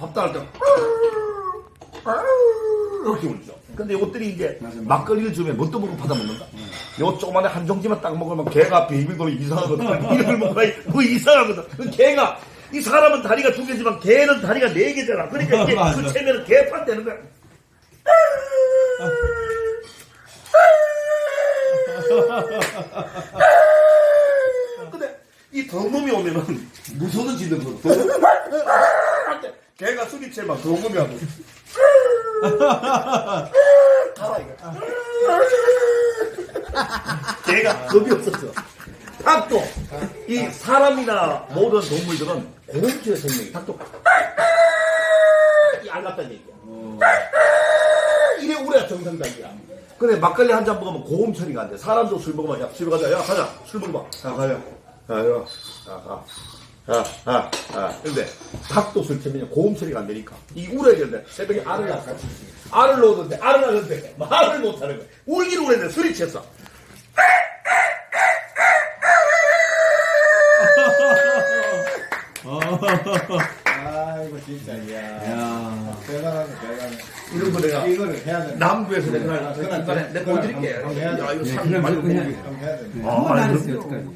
밥도 할때 이렇게 울죠. 근데 이것들이 이제 맞아, 맞아. 막걸리를 주면 뭣도 먹고 받아 먹는다. 요 조그만에 한 종지만 딱 먹으면 개가 베이비도 이상하거든. 이걸 먹으면 뭐 이상하거든. 그 개가 이 사람은 다리가 두 개지만 개는 다리가 네 개잖아. 그러니까 이게 맞아. 그 체면은 개판 되는 거야. 근데 이 덩놈이 오면은 무서운 짓는 거. 개가 소리치면 덩놈이 하고. 가라 이거. 개가 겁이 없었어. 닭도 이 사람이나 모든 동물들은 고음체의 생명이 닭도 이 알랐다는 얘기야. 이래 우리가 정상적이야. 근데 막걸리 한 잔 먹으면 고음 처리가 안 돼. 사람도 술 먹으면 야 집에 가자. 야 가자. 술 먹어봐. 야 가자. 야 야. 야 가. 야, 야, 야. 근데 닭도 술 처리면 고음 처리가 안 되니까 이 울어야 되는데 새벽에 알을 낳았어. 알을 놓는데 알을 낳는데 말을 못 하는 거야. 울기를 울었는데 술이 취했어. 아이고 진짜 이야 야. 대단하네 대단해 이런 거 내가 이거를 해야 돼 남부에서 내가 아, 그 중간에 그래. 내가 보여드릴게. 그럼 해야 돼. 야, 이거 네, 참 그럼 많이 그냥- 보고. 그럼 해야 돼 아, 한번 안 이런- 했어요, 여태까지.